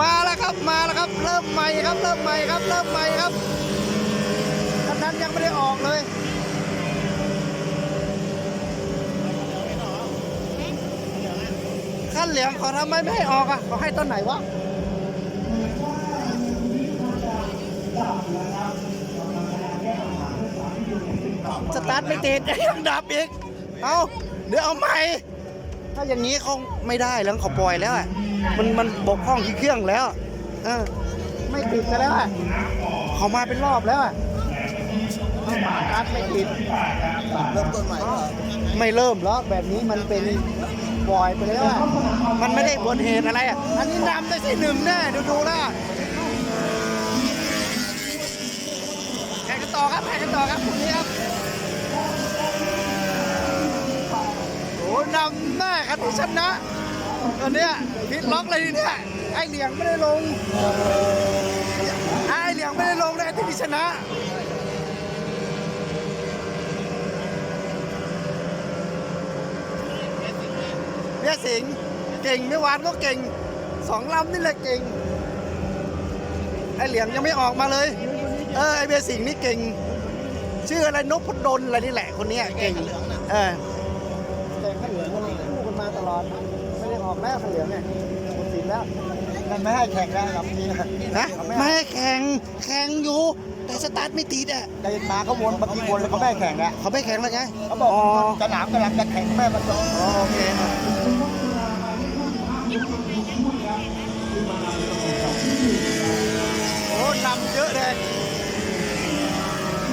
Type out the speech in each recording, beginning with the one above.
มาแล้วครับมาแล้วครับ เริ่มใหม่ครับ เริ่มใหม่ครับ เริ่มใหม่ครับคันนั้นยังไม่ได้ออกเลยขั้นเหลืองขาทำไมไม่ให้ออกอะเขาให้ต้นไหนวะสตาร์ทไม่ติดยังดับอีก เอาเดี๋ยวเอาใหม่ ถ้าอย่างนี้เขาไม่ได้แล้วขาปล่อยแล้วอะ มันมันบกพร่องที่เครื่องแล้วเออไม่ติดกันแล้วอะเขามาเป็นรอบแล้วอะเอาปากกัดไม่ติดเริ่มต้นใหม่ก็ไม่เริ่มแล้วแบบนี้มันเป็นปล่อยไปแล้วอะมันไม่ได้บนเหตุอะไรอะอันนี้นำได้ที่หนึ่งแน่ดูดูแล้วอะแข่งกันต่อครับแข่งกันต่อครับพรุ่งนี้ครับโอ้นำแน่ครับที่ชนะ ตอนเนี้ยพิดล็อกเลยเนี่ยไอเหลียงไม่ได้ลงไอเหลียงไม่ได้ลงเลยที่ชนะเบียสิงเก่งเมื่อวานก็เก่งสองลำนี่แหละเก่งไอเหลียงยังไม่ออกมาเลย เออไอเบียสิงนี่เก่ง ชื่ออะไรนพดลอะไรนี่แหละคนนี้เก่งเออแต่ข้าเหลืองมันคู่กันมาตลอด ออกแล้วข้าเหลืองเนี่ยหมดสินแล้วมันไม่ให้แข่งแล้วลำนี้นะนะไม่ให้แข่งแข่งอยู่ แต่สตาร์ทไม่ติดอะเดินมาเขาวนบางทีวนแล้วเขาไม่ให้แข่งแล้วเขาไม่แข่งแล้วไงเขาบอกอ๋อสนามกำลังจะแข่งแม่มันจบอ๋อโอเคโอ้นำเยอะเลย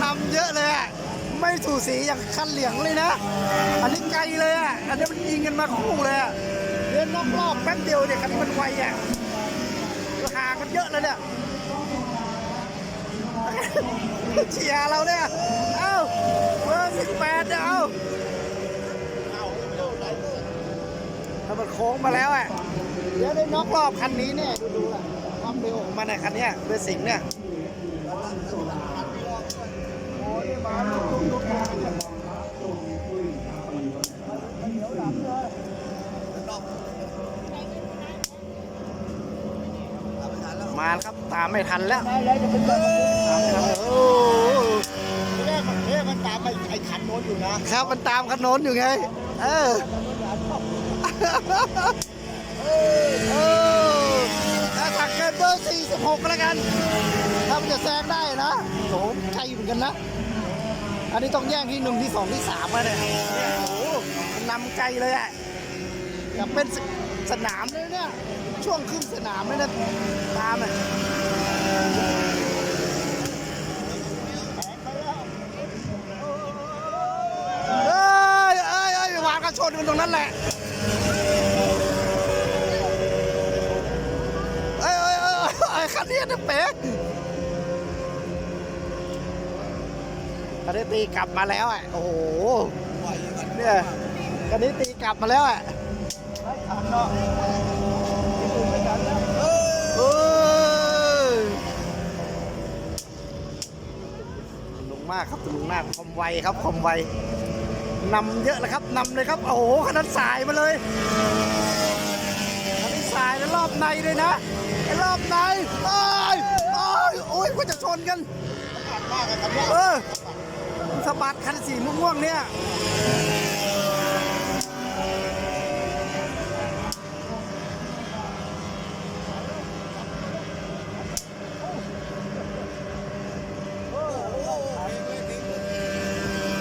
นำเยอะเลยอะไม่สูสีอย่างคันเหลียงเลยนะ อันนี้ไกลเลยอะ อันนี้มันยิงกันมาคู่เลยอะเดิ นนอกรอบแป๊บเดียวเนี่ยคันนี้มันไวอะห่างกันเยอะเลยเนี่ยเชียร์เราเนี่ย เอ้าเบอร์สิบแปดเนี่ยเอ้าถ้ามันโค้งมาแล้วอะเดี๋ยวได้น็อกรอบคันนี้เนี่ยดูดูอะความเร็วของมันในคันเนี้ยเบอร์สิงเนี่ยมา แล้วครับตามไม่ทันแล้ว ได้แล้วจะเป็นแบบตามไม่ทันแล้วโอ้แรกมันแรกมันตามไอ้ไอ้ขันโน้นอยู่นะครับมันตามคันโน้นอยู่ไง เออ เออถ้าถักเกินเบอร์46ก็แล้วกัน ถ้ามันจะแซงได้นะโหไกลเหมือนกันนะ อันนี้ต้องแย่งที่หนึ่งที่สองที่สามมาเนี่ยโอ้โหมันนำไกลเลยอะอยากเป็นสสนามเลยเนี่ย ช่วงครึ่งสนามเลยนะตามอะเอ้ยเอ้ยเอ้ยวางกระชนกันตรงนั้นแหละเอ้ยเอ้ยเอ้ยเอ้ยคันนี้นี่ยเป๊ะคันนี้ตีกลับมาแล้วอะโอ้โหเนี่ยคันนี้ตีกลับมาแล้วอะเอ้ยลงมากครับลงมากความไวครับความไวนำเยอะเลยครับนำเลยครับโอ้โหคันนั้นสายมาเลยอันนี้สายแล้วรอบในด้วยนะไอ้รอบในโอ้ยโอ้ยโอ้ยกว่าจะชนกันมากเลยครับเนี่ยเออมันสะบัดคันสีม่วงๆเนี่ย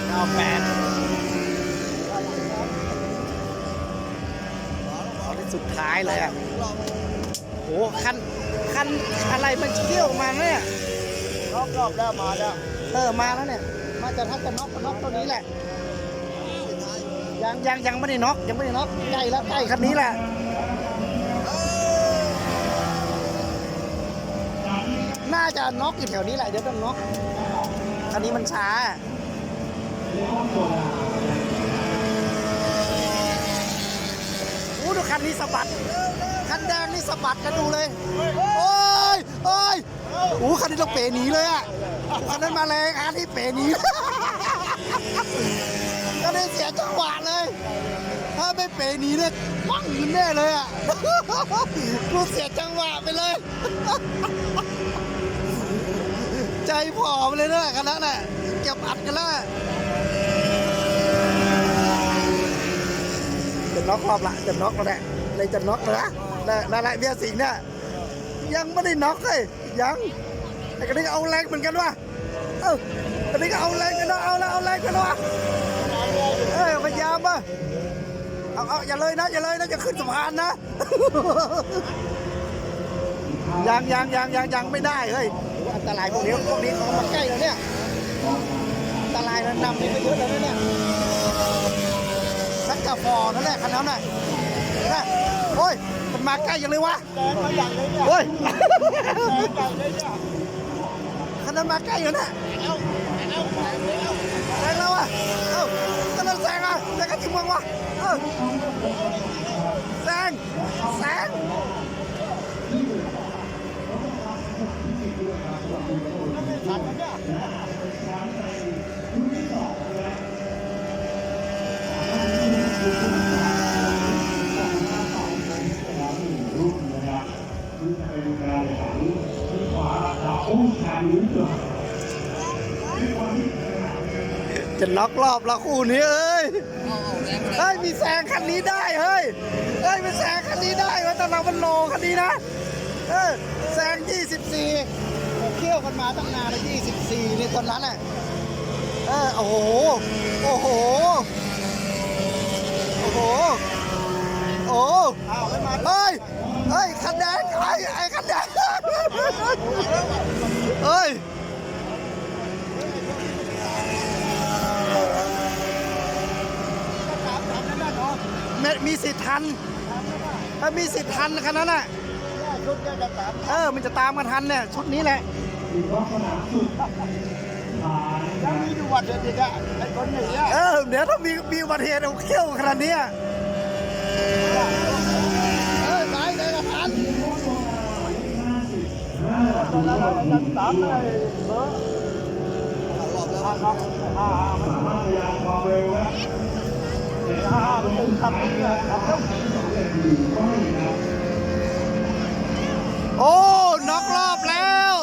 เก้าแปดอันนี้ สุดท้ายเลยอะโอ้โหคันคันอะไรมันเที่ยวออกมาเนี่ยรอบรอบแล้วมาแล้วเออมาแล้วเนี่ย มาจะถ้าจะน็อกก็น็อกตัวนี้แหละ ยังยังยังไม่ได้น็อกยังไม่ได้น็อกใกล้แล้วใกล้คันนี้แหละน่าจะน็อกอยู่แถวนี้แหละเดี๋ยวต้องน็อกคันนี้มันช้า โอ้ดูคั นนี้สะบัด คันแดงนี่สะบัดกันดูเลย โอ้ยโอ้ยโอ้คันนี้ต้องเป๋หนีเลยอะคันนั้นมาแรงคันนี้เป๋หนีก็ได้เสียจังหวะเลย ถ้าไม่เป๋หนีเนี่ยปังแน่เลยอะกูเสียจังหวะไปเลย ใจผอมเลยนะคณะน่ะเก็บอัดกันแล้วจะน็ อกรอบละจะน็อกแล้วแหละเลยจะน็อกแล้วนะนั่นแหละเบียร์สิงห์เนี่ยยังไม่ได้น็อกเลยยังไอ้คนนี้ก็เอาแรงเหมือนกันวะเอ้าคนนี้ก็เอาแรงกันนะเอาแล้วเอาแรงกันวะเอ้ยพยายามป่ะเอาเอาอย่าเลยนะอย่าเลยนะอย่าขึ้นสะพานนะยังยังยังยังยังไม่ได้เฮ้ยอันตรายพวกนี้พวกนี้เขามาใกล้แล้วเนี่ยอันตรายแล้วนำนี่ก็เยอะแล้วเนี่ย สักกาฟอนั่นแหละคันนั้นน่ะนะโอ้ยมันมาใกล้ยังเลยวะแดงมาอย่างเลยเนี่ยโอ้ยแดงอย่างเลยเนี่ยคันนั้นมาใกล้อยู่นะเอาเอาแดงเลยเอาแซงแล้วอะเอ้าคันนั้นแซงอะแซงกันจริงมั้งวะเอ้าแซงแซงทันแล้วเนี่ย จะล็อกรอบละคู่นี้เอ้ยเฮ้ยมีแซงคันนี้ได้เฮ้ยเฮ้ยมีแซงคันนี้ได้วะแต่เรามันโลคันนี้นะเออแซง 24เที่ยวกันมาตั้งนานแล้ว24นี่ตอนนั้นแหละเออโอ้โหโอ้โหโอ้โหโอ้เอาแล้วมาเฮ้ยเฮ้ยคันแดงไอ้ไอ้คันแดงเฮ้ย ตามทันแล้วเนาะ มีมีสิทธิ์ทัน ถ้ามีสิทธิ์ทันคันนั้นน่ะชุดเนี่ยจะตามเออ มันจะตามกันทันเนี่ยชุดนี้แหละยังมีดูวัดเด็ดอีกอะไอ้คนหนีอะเออ เดี๋ยวถ้ามีมีอุบัติเหตุเอาเขี้ยวขนาดเนี้ยเออตายเลยละทันตอนนั้นเราจะตามเลยเบอร์ห้าครับห้าห้า มันห้าห้ามันเป็นครับโอ้น็อกรอบแล้ว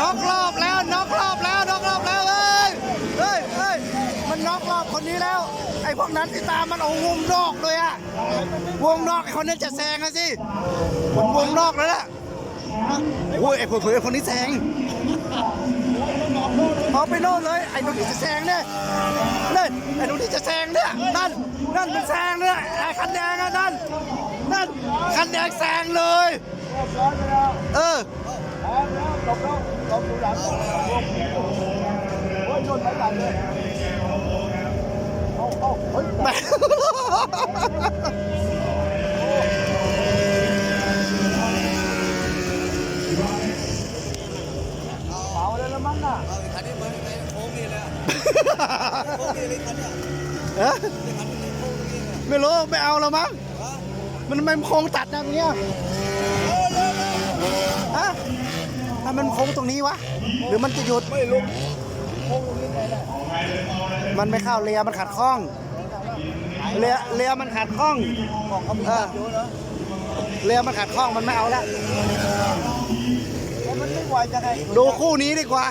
น็อกรอบแล้วน็อกรอบแล้วน็อกรอบแล้วเอ้ยเฮ้ยเฮ้ยมันน็อกรอบคนนี้แล้ว ไอ้พวกนั้นที่ตามมันเอาวงนอกเลยอะวงนอกไอ้คนนั้นจะแซงนะสิผมวงนอกแล้วล่ะโอ้ยไอ้เผื่อๆคนนี้แซง เอาไปโน่นเลย ไอ้ตรงนี้จะแซงเนี่ยนั่นไอ้ตรงนี้จะแซงเนี่ยนั่นนั่นมันแซงเนี่ยไอ้คันแดงอะนั่นนั่นคันแดงแซงเลยร้อนแล้วเออแล้ เอ๊ะไม่รู้ไม่เอาแล้วมั้งมันมันโค้งตัดนะตรงเนี้ยฮะถ้ามันโค้งตรงนี้วะ หรือมันจะหยุด ไม่รู้โค้งตรงนี้ไงล่ะมันไม่เข้าเลียมันขัดข้องเลียเลียมันขัดข้องของเขามีเออเยอะนะเลียมันขัดข้องมันไม่เอาละแล้วมันไม่ไหวจะไงดูคู่นี้ดีกว่า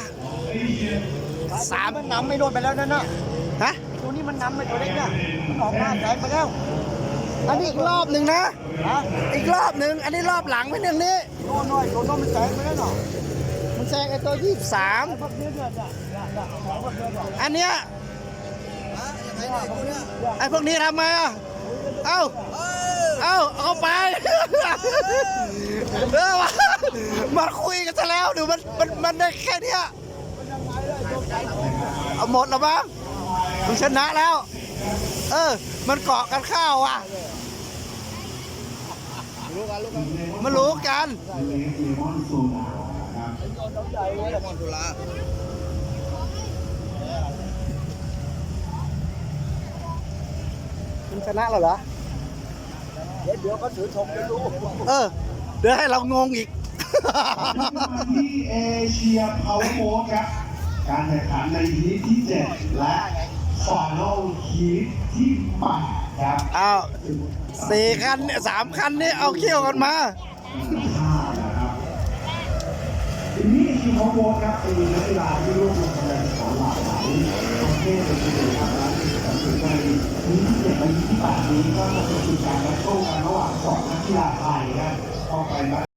สามมันนำไม่โดนไปแล้วนั่นน่ะฮะตัวนี้มันนำไปตัวเล็กเนี่ยมันออกมาแสงไปแล้วอันนี้อีกรอบหนึ่งนะฮะอีกรอบหนึ่งอันนี้รอบหลังไม่หนึ่งนี้โน่นน้อยตัวโน้นมันแสงไปแล้วเนาะมันแซงไอ้ตัวยี่สามพวกนี้เนี่ยเนี่ยเนี่ยเนี่ยของพวกนี้เนี่ยอันเนี้ยไอ้พวกนี้ทำไงอะเอ้าเอ้าเอาไปเออมามาคุยกันซะแล้วดูมันมันมันได้แค่เนี้ย เอาหมดแล้วมั้งมันชนะแล้ว เออ มันเกาะกันข้าวอะมันรู้กันมันชนะแล้วเหรอ เดี๋ยวเดี๋ยวก็ถือธงจะรู้เออ เดี๋ยวให้เรางงอีกที่เอเชียพาวเวอร์โค้ชครับ การแข่งขันในฮีทที่ 7 และฟ i น a ลฮีทที่8ครับเอาสี่คันเนี่ยสามคันนี่เอาเขี้ยวกันมาห้านะครับทีนี้ทีมของโบสครับเป็นนักกีฬาที่รวบรวมคะแนนสอนหลากหลายประเภทในกิจกรรมนั้นสังเกตในนี้ที่เจ็ดและยี่สิบแปดนี้ก็จะเป็นการแบทเทิลกันระหว่างสองนักกีฬาไทยครับเข้าไป